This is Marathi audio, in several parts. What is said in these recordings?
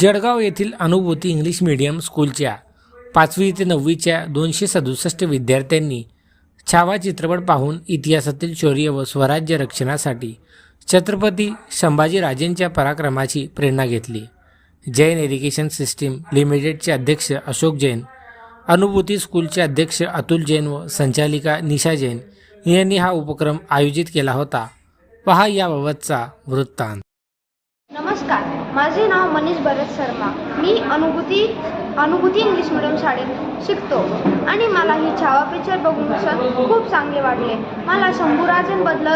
जळगाव येथील अनुभूती इंग्लिश मीडियम स्कूलच्या पाचवी ते नववीच्या दोनशे सदुसष्ट विद्यार्थ्यांनी छावा चित्रपट पाहून इतिहासातील शौर्य व स्वराज्य रक्षणासाठी छत्रपती संभाजीराजेंच्या पराक्रमाची प्रेरणा घेतली. जैन एज्युकेशन सिस्टीम लिमिटेडचे अध्यक्ष अशोक जैन अनुभूती स्कूलचे अध्यक्ष अतुल जैन व संचालिका निशा जैन यांनी हा उपक्रम आयोजित केला होता. पहा याबाबतचा वृत्तांत. माझे नाव मनीष भरत शर्मा. मी अनुभूती अनुभूती इंग्लिश मिडियम शाळेत शिकतो. आणि मला ही छावा पिक्चर बघून सण खूप चांगले वाटले. मला शंभूराजांबद्दल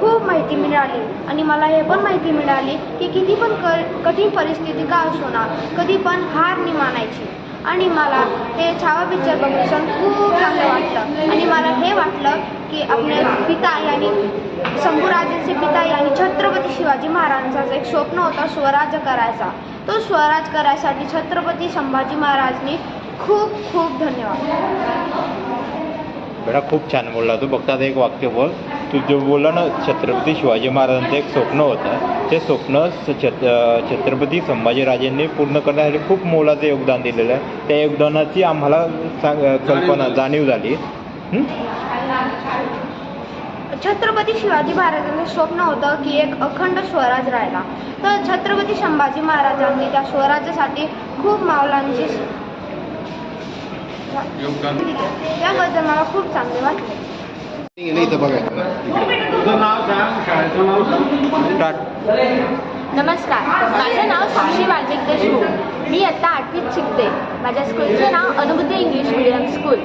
खूप माहिती मिळाली. आणि मला हे पण माहिती मिळाली की किती पण क कठीण परिस्थिती का असोना कधी पण हार नाही मानायची. आणि मला हे छावा पिक्चर बघून सण खूप चांगलं वाटलं. आणि मला हे वाटलं की आपले पिता यांनी शंभूराजांचे पिता यांनी छत्रपती शिवाजी महाराजांचं एक स्वप्न होता स्वराज्य करायचा तो स्वराज करायसाठी छत्रपती संभाजी महाराजनी खूप खूप धन्यवाद. बेटा खूप छान बोलला तू. आता एक वाक्य बोल. तू जे बोलला ना छत्रपती शिवाजी महाराजांचं एक स्वप्न होतं ते स्वप्न छत्रपती संभाजीराजेंनी पूर्ण करण्यासाठी खूप मोलाचं योगदान दिलेलं आहे. त्या योगदानाची आम्हाला सांग कल्पना जाणीव झाली? छत्रपती शिवाजी महाराजांचं स्वप्न होतं की एक अखंड स्वराज राहिला तर छत्रपती संभाजी महाराजांनी त्या स्वराज्यासाठी खूप मावलांची त्याबद्दल मला खूप चांगले वाटले. नमस्कार. माझं नाव साक्षी वाल्मिक देशमुख. मी आत्ता आठवीत शिकते. माझ्या स्कूलचं नाव अनुभूती इंग्लिश मीडियम स्कूल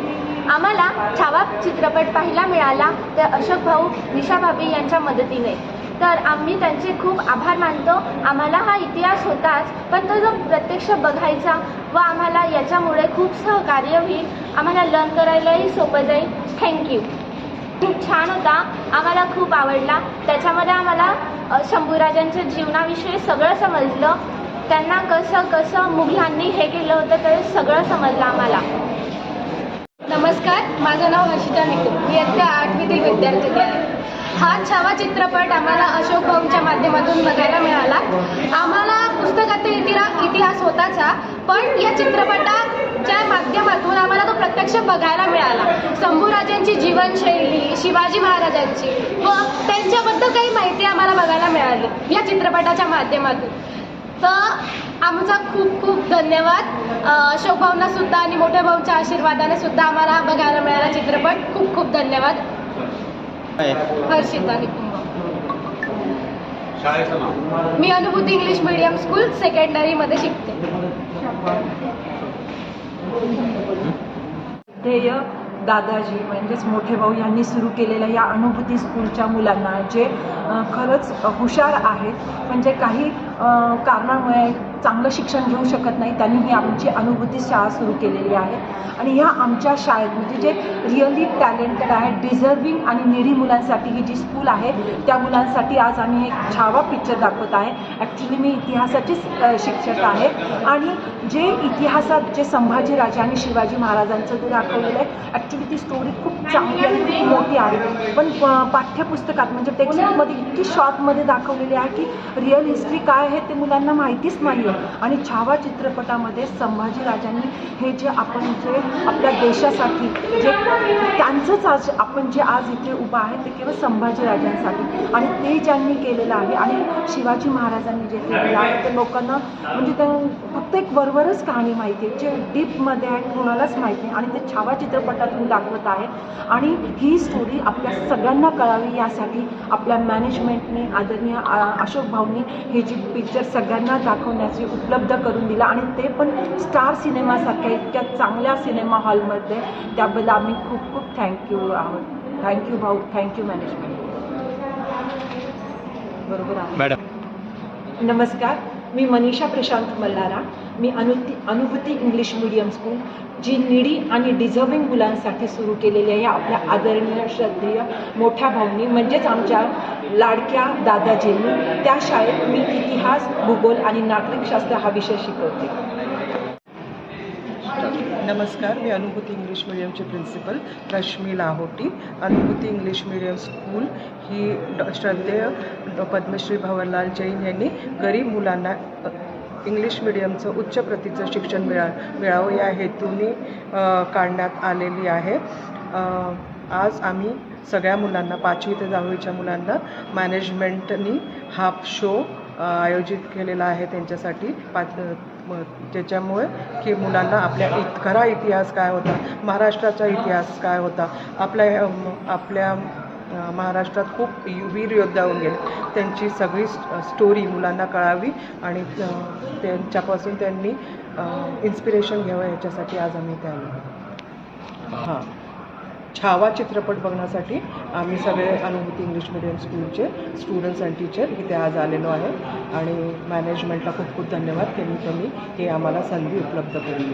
आम्हाला छावा चित्रपट पाहायला मिळाला ते अशोक भाऊ निशा भाभी यांच्या मदतीने. तर आम्ही त्यांचे खूप आभार मानतो. आम्हाला हा इतिहास होताच पण तो जो प्रत्यक्ष बघायचा व आम्हाला याच्यामुळे खूप सहकार्य होईल. आम्हाला लर्न करायलाही सोपं जाईल. थँक्यू खूप छान होता. आम्हाला खूप आवडला. त्याच्यामध्ये आम्हाला शंभूराजांच्या जीवनाविषयी सगळं समजलं. त्यांना कसं कसं मुघलांनी हे केलं होतं ते सगळं समजलं आम्हाला. नमस्कार माझं नाव हर्षिता निकुम मी इयत्ता आठवीतील विद्यार्थिनी आहे. हा छावा चित्रपट आम्हाला अशोक भाऊंच्या माध्यमातून बघायला मिळाला. आम्हाला पुस्तकातील इतिहास इतिहास होताचा पण या चित्रपटाच्या माध्यमातून आम्हाला तो प्रत्यक्ष बघायला मिळाला. शंभूराजांची जीवनशैली शिवाजी महाराजांची व त्यांच्याबद्दल काही माहिती आम्हाला बघायला मिळाली या चित्रपटाच्या माध्यमातून. तर आमचा खूप खूप धन्यवाद. अ, अशोक भाऊंना सुद्धा आणि मोठ्या भाऊंच्या आशीर्वादाने सुद्धा आम्हाला बघायला मिळाला चित्रपट. खूप खूप धन्यवाद. हर्षिता निकुंभ. मी अनुभूती इंग्लिश मीडियम स्कूल सेकंडरीमध्ये शिकते. ध्येय दादाजी म्हणजेच मोठे भाऊ यांनी सुरू केलेल्या या अनुभूती स्कूलच्या मुलांना जे खरंच हुशार आहेत. पण जे काही कारणामुळे चांगलं शिक्षण घेऊ शकत नाही. त्यांनी ही आमची अनुभूती शाळा सुरू केलेली आहे. आणि ह्या आमच्या शाळेत म्हणजे जे रिअली टॅलेंटेड आहे डिझर्विंग आणि निडी मुलांसाठी ही जी स्कूल आहे त्या मुलांसाठी आज आम्ही एक छावा पिक्चर दाखवत आहे. ॲक्च्युली मी इतिहासाचीच शिक्षक आहे. आणि जे इतिहासात जे संभाजीराजे आणि शिवाजी महाराजांचं जे दाखवलेलं आहे ॲक्च्युली ती स्टोरी खूप चांगली आणि खूप मोठी आहे. पण पाठ्यपुस्तकात म्हणजे टेक्स्टबुकमध्ये इतकी शॉर्टमध्ये दाखवलेली आहे की रिअल हिस्ट्री काय आहे ते मुलांना माहितीच नाही आहे आणि छावा चित्रपटामध्ये संभाजीराजांनी हे जे आपण जे आपल्या देशासाठी जे त्यांचंच आज आपण जे आज इथे उभं आहे ते केवळ संभाजीराजांसाठी आणि ते ज्यांनी केलेलं आहे आणि शिवाजी महाराजांनी जे केलेलं आहे ते लोकांना म्हणजे त्या फक्त एक वरवरच कहाणी माहिती आहे. जे डीपमध्ये आहे कोणालाच माहिती नाही. आणि ते छावा चित्रपटातून दाखवत आहे. आणि ही स्टोरी आपल्या सगळ्यांना कळावी यासाठी आपल्या मॅनेजमेंटने आदरणीय अशोक भाऊंनी हे जी पिक्चर सगळ्यांना दाखवण्याची उपलब्ध करून दिला आणि ते पण स्टार सिनेमासारख्या इतक्या चांगल्या सिनेमा हॉलमध्ये. त्याबद्दल आम्ही खूप खूप थँक्यू आहोत. थँक्यू भाऊ. थँक्यू मॅनेजमेंट बरोबर आहे. मॅडम. नमस्कार. मी मनीषा प्रशांत मल्हारा मी अनुती अनुभूती इंग्लिश मीडियम स्कूल जी निडी आणि डिझर्विंग मुलांसाठी सुरू केलेली आहे. आपल्या आदरणीय श्रद्धेय मोठ्या भाऊंनी म्हणजेच आमच्या लाडक्या दादाजींनी त्या शाळेत मी इतिहास भूगोल आणि नागरिकशास्त्र हा विषय शिकवते. नमस्कार मी Anubhuti English मीडियमची principal Rashmi Lahoti. Anubhuti English medium school ही डॉ श्रद्धेय पद्मश्री भवनलाल जैन यांनी गरीब मुलांना इंग्लिश मिडियमचं उच्च प्रतीचं शिक्षण मिळा मिळावं या हेतूने काढण्यात आलेली आहे. आज आम्ही सगळ्या मुलांना पाचवी ते दहावीच्या मुलांना मॅनेजमेंटनी हाफ शो आयोजित केलेला आहे. त्यांच्यासाठी पाच मग ज्याच्यामुळे की मुलांना आपल्या इत खरा इतिहास काय होता? महाराष्ट्राचा इतिहास काय होता? आपल्या आपल्या महाराष्ट्रात खूप यु- वीर योद्धा होऊन गेले. त्यांची सगळी स्टोरी मुलांना कळावी आणि त्यांच्यापासून त्यांनी इन्स्पिरेशन घ्यावं याच्यासाठी आज आम्ही त्या हां. छावा चित्रपट बघण्यासाठी आम्ही सगळे अनुभूती इंग्लिश मिडियम स्कूलचे स्टुडंट्स अँड टीचर इथे आज आलेलो आहे. आणि मॅनेजमेंटला खूप खूप धन्यवाद. त्यांनी त्यांनी हे आम्हाला संधी उपलब्ध करून दिली.